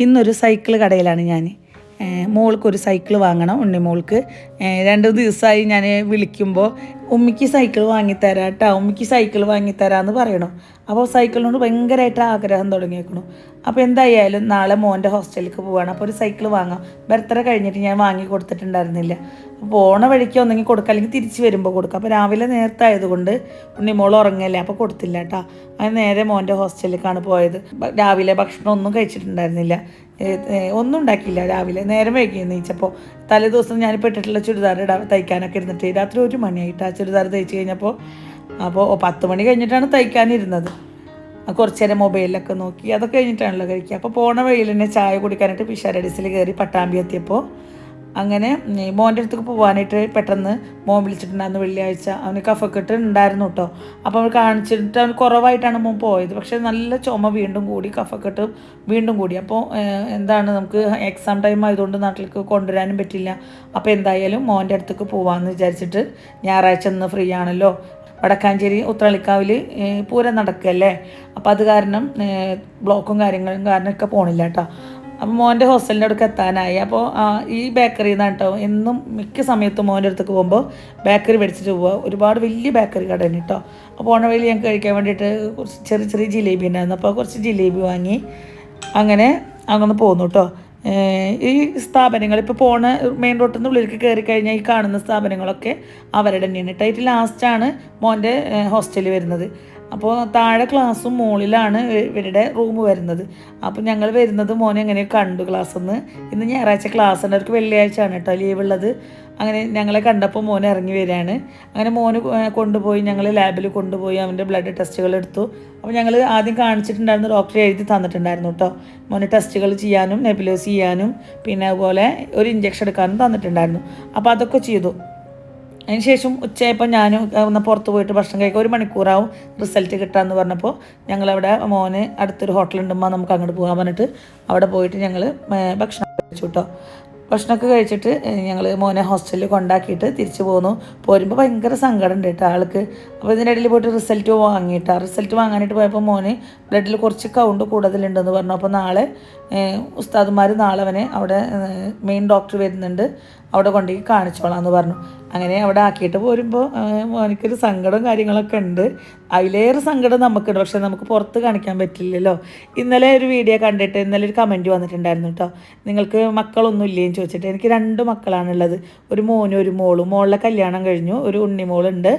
ഇന്നൊരു സൈക്കിൾ കടയിലാണ് ഞാൻ മോൾക്ക് ഒരു സൈക്കിൾ വാങ്ങണം. ഉണ്ണി മോൾക്ക്. രണ്ട് ദിവസമായി ഞാൻ വിളിക്കുമ്പോൾ ഉമ്മിക്ക് സൈക്കിൾ വാങ്ങിത്തരാം കേട്ടോ ഉമ്മിക്ക് സൈക്കിൾ വാങ്ങിത്തരാമെന്ന് പറയണം. അപ്പോൾ സൈക്കിളിനോട് ഭയങ്കരമായിട്ട് ആഗ്രഹം തുടങ്ങിയേക്കണു. അപ്പോൾ എന്തായാലും നാളെ മോന്റെ ഹോസ്റ്റലിലേക്ക് പോവാണ്. അപ്പോൾ ഒരു സൈക്കിൾ വാങ്ങാം. ബർത്ത്ഡേ കഴിഞ്ഞിട്ട് ഞാൻ വാങ്ങി കൊടുത്തിട്ടുണ്ടായിരുന്നില്ല. പോണ വഴിക്ക് ഒന്നെങ്കിൽ കൊടുക്കാം. അല്ലെങ്കിൽ തിരിച്ച് വരുമ്പോൾ കൊടുക്കാം. അപ്പോൾ രാവിലെ നേരത്തെ ആയതുകൊണ്ട് ഉണ്ണിമോൾ ഉറങ്ങല്ലേ? അപ്പോൾ കൊടുത്തില്ല കേട്ടോ അങ്ങനെ നേരെ മോന്റെ ഹോസ്റ്റലിലേക്കാണ് പോയത്. രാവിലെ ഭക്ഷണം ഒന്നും കഴിച്ചിട്ടുണ്ടായിരുന്നില്ല. ഒന്നും ഉണ്ടാക്കിയില്ല രാവിലെ. നേരം വൈകി നീച്ചപ്പോൾ തലേ ദിവസം ഞാനിപ്പോൾ ഇട്ടിട്ടുള്ള ചുരിദാർ ഇടാ തയ്ക്കാനൊക്കെ ഇരുന്നിട്ട് രാത്രി ഒരു മണിയായിട്ട് ആ ചുരിദാർ തയ്ച്ച് കഴിഞ്ഞപ്പോൾ അപ്പോൾ പത്ത് മണി കഴിഞ്ഞിട്ടാണ് തയ്ക്കാനിരുന്നത്. കുറച്ച് നേരം മൊബൈലിലൊക്കെ നോക്കി. അതൊക്കെ കഴിഞ്ഞിട്ടാണല്ലോ കഴിക്കുക. അപ്പോൾ പോണ വഴിയിൽ തന്നെ ചായ കുടിക്കാനായിട്ട് പിഷാരഡീസിൽ കയറി പട്ടാമ്പി എത്തിയപ്പോൾ അങ്ങനെ മോന്റെ അടുത്തേക്ക് പോകാനായിട്ട് പെട്ടെന്ന് മോൻ വിളിച്ചിട്ടുണ്ടായിരുന്നു വെള്ളിയാഴ്ച. അവന് കഫക്കെട്ട് ഉണ്ടായിരുന്നു കേട്ടോ അപ്പോൾ അവൻ കാണിച്ചിട്ട് അവൻ കുറവായിട്ടാണ് മോൻ പോയത്. പക്ഷേ നല്ല ചുമ വീണ്ടും കൂടി കഫക്കെട്ട് വീണ്ടും കൂടി. അപ്പോൾ എന്താണ് നമുക്ക് എക്സാം ടൈം ആയതുകൊണ്ട് നാട്ടിലേക്ക് കൊണ്ടുവരാനും പറ്റില്ല. അപ്പോൾ എന്തായാലും മോന്റെ അടുത്തേക്ക് പോകാമെന്ന് വിചാരിച്ചിട്ട് ഞായറാഴ്ച ഇന്ന് ഫ്രീ ആണല്ലോ. വടക്കാഞ്ചേരി ഉത്രാളിക്കാവിൽ പൂരം നടക്കുകയല്ലേ അപ്പോൾ അത് കാരണം ബ്ലോക്കും കാര്യങ്ങളും കാരണമൊക്കെ പോണില്ല കേട്ടോ അപ്പോൾ മോന്റെ ഹോസ്റ്റലിന്റെ അടുക്ക് എത്താനായി. അപ്പോൾ ഈ ബേക്കറി നിന്നാണ് കേട്ടോ എന്നും മിക്ക സമയത്തും മോന്റെ അടുത്തേക്ക് പോകുമ്പോൾ ബേക്കറി മേടിച്ചിട്ട് പോവുക ഒരുപാട് വലിയ ബേക്കറി കട കേട്ടോ അപ്പോൾ ഓണ വഴി ഞങ്ങൾക്ക് കഴിക്കാൻ വേണ്ടിയിട്ട് കുറച്ച് ചെറിയ ചെറിയ ജിലേബി ഉണ്ടായിരുന്നു അപ്പോൾ കുറച്ച് ജിലേബി വാങ്ങി അങ്ങനെ അങ്ങനെ പോന്നു കേട്ടോ ഈ സ്ഥാപനങ്ങൾ ഇപ്പോൾ പോണ മെയിൻ റോട്ടിൽ നിന്ന് ഉള്ളിലേക്ക് കയറി കഴിഞ്ഞാൽ ഈ കാണുന്ന സ്ഥാപനങ്ങളൊക്കെ അവരുടെ തന്നെയാണ് കേട്ടോ ഏറ്റവും ലാസ്റ്റാണ് മോന്റെ ഹോസ്റ്റലിൽ വരുന്നത്. അപ്പോൾ താഴെ ക്ലാസ്സും മുകളിലാണ് ഇവരുടെ റൂം വരുന്നത്. അപ്പോൾ ഞങ്ങൾ വരുന്നത് മോനെ എങ്ങനെ കണ്ടു ക്ലാസ് ഒന്ന് ഇന്ന് ഞായറാഴ്ച ക്ലാസ് ഉണ്ട് അവർക്ക് വെള്ളിയാഴ്ചയാണ് കേട്ടോ ലീവ് ഉള്ളത്. അങ്ങനെ ഞങ്ങളെ കണ്ടപ്പോൾ മോൻ ഇറങ്ങി വരികയാണ്. അങ്ങനെ മോന് കൊണ്ടുപോയി. ഞങ്ങൾ ലാബിൽ കൊണ്ടുപോയി. അവന്റെ ബ്ലഡ് ടെസ്റ്റുകൾ എടുത്തു. അപ്പോൾ ഞങ്ങൾ ആദ്യം കാണിച്ചിട്ടുണ്ടായിരുന്നു. ഡോക്ടറെ എഴുതി തന്നിട്ടുണ്ടായിരുന്നു കേട്ടോ. മോനെ ടെസ്റ്റുകൾ ചെയ്യാനും നെബിലോസ് ചെയ്യാനും പിന്നെ അതുപോലെ ഒരു ഇഞ്ചക്ഷൻ എടുക്കാനും തന്നിട്ടുണ്ടായിരുന്നു. അപ്പോൾ അതൊക്കെ ചെയ്തു. അതിന് ശേഷം ഉച്ചയായപ്പോൾ ഞാൻ ഒന്ന് പുറത്ത് പോയിട്ട് ഭക്ഷണം കഴിക്കുക ഒരു മണിക്കൂറാവും റിസൾട്ട് കിട്ടാമെന്ന് പറഞ്ഞപ്പോൾ ഞങ്ങളവിടെ മോന് അടുത്തൊരു ഹോട്ടലുണ്ടുമ്പോൾ നമുക്ക് അങ്ങോട്ട് പോകാൻ പറഞ്ഞിട്ട് അവിടെ പോയിട്ട് ഞങ്ങൾ ഭക്ഷണം കഴിച്ചു കേട്ടോ ഭക്ഷണമൊക്കെ കഴിച്ചിട്ട് ഞങ്ങൾ മോനെ ഹോസ്റ്റലിൽ കൊണ്ടാക്കിയിട്ട് തിരിച്ചു പോന്നു. പോരുമ്പോൾ ഭയങ്കര സങ്കടം ഉണ്ട് കേട്ടോ ആൾക്ക്. അപ്പോൾ ഇതിന്റെ ഇടയിൽ പോയിട്ട് റിസൾട്ട് വാങ്ങിയിട്ടാ റിസൾട്ട് വാങ്ങാനായിട്ട് പോയപ്പോൾ മോന് ബ്ലഡിൽ കുറച്ച് കൗണ്ട് കൂടുതലുണ്ടെന്ന് പറഞ്ഞു. അപ്പോൾ നാളെ ഉസ്താദുമാർ നാളെ അവനെ അവിടെ മെയിൻ ഡോക്ടർ വരുന്നുണ്ട് അവിടെ കൊണ്ടുപോയി കാണിച്ചോളാം എന്ന് പറഞ്ഞു. അങ്ങനെ അവിടെ ആക്കിയിട്ട് പോരുമ്പോൾ മോനിക്കൊരു സങ്കടവും കാര്യങ്ങളൊക്കെ ഉണ്ട്. അതിലേറെ സങ്കടം നമുക്കുണ്ട്. പക്ഷെ നമുക്ക് പുറത്ത് കാണിക്കാൻ പറ്റില്ലല്ലോ. ഇന്നലെ ഒരു വീഡിയോ കണ്ടിട്ട് ഇന്നലെ ഒരു കമന്റ് വന്നിട്ടുണ്ടായിരുന്നു കേട്ടോ നിങ്ങൾക്ക് മക്കളൊന്നും ഇല്ലേന്ന് ചോദിച്ചിട്ട്. എനിക്ക് രണ്ട് മക്കളാണുള്ളത്. ഒരു മോനും ഒരു മോളും. മോളിലെ കല്യാണം കഴിഞ്ഞു. ഒരു ഉണ്ണിമോളുണ്ട്.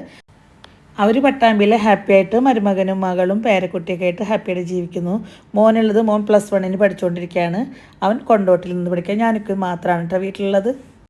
അവർ പട്ടാമ്പിയിലെ ഹാപ്പി ആയിട്ട് മരുമകനും മകളും പേരക്കുട്ടിയൊക്കെ ആയിട്ട് ഹാപ്പിയായിട്ട് ജീവിക്കുന്നു. മോനുള്ളത് മോൻ പ്ലസ് വണ്ണിന് പഠിച്ചുകൊണ്ടിരിക്കുകയാണ് അവൻ കൊണ്ടോട്ടിൽ നിന്ന് പഠിക്കുക ഞാനൊക്കെ മാത്രമാണ് കേട്ടോ വീട്ടിലുള്ളത്.